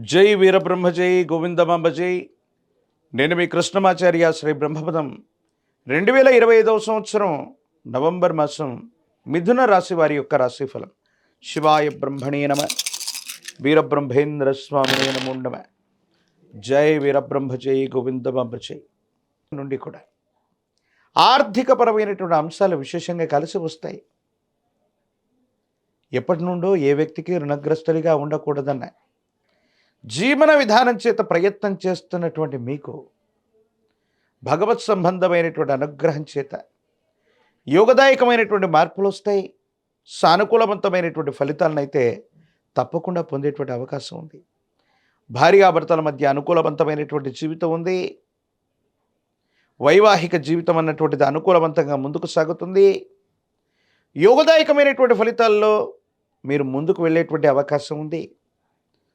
జై వీరబ్రహ్మ జై గోవిందమాంబ జై. నేను మీ కృష్ణమాచార్య శ్రీ బ్రహ్మపదం. రెండు వేల ఇరవై ఐదవ సంవత్సరం నవంబర్ మాసం మిథున రాశి వారి యొక్క రాశిఫలం. శివాయ బ్రహ్మణే నమ. వీరబ్రహ్మేంద్ర స్వామినే నమో నమ. జై వీరబ్రహ్మ జై గోవిందమాంబ జై. నుండి కూడా ఆర్థికపరమైనటువంటి అంశాలు విశేషంగా కలిసి వస్తాయి. ఎప్పటి నుండో ఏ వ్యక్తికి రుణగ్రస్తుడిగా ఉండకూడదన్నాయి జీవన విధానం చేత ప్రయత్నం చేస్తున్నటువంటి మీకు భగవత్ సంబంధమైనటువంటి అనుగ్రహం చేత యోగదాయకమైనటువంటి మార్పులు వస్తాయి సానుకూలవంతమైనటువంటి ఫలితాలను అయితే తప్పకుండా పొందేటువంటి అవకాశం ఉంది. భార్యాభర్తల మధ్య అనుకూలవంతమైనటువంటి జీవితం ఉంది. వైవాహిక జీవితం అన్నటువంటిది అనుకూలవంతంగా ముందుకు సాగుతుంది. యోగదాయకమైనటువంటి ఫలితాల్లో మీరు ముందుకు వెళ్ళేటువంటి అవకాశం ఉంది.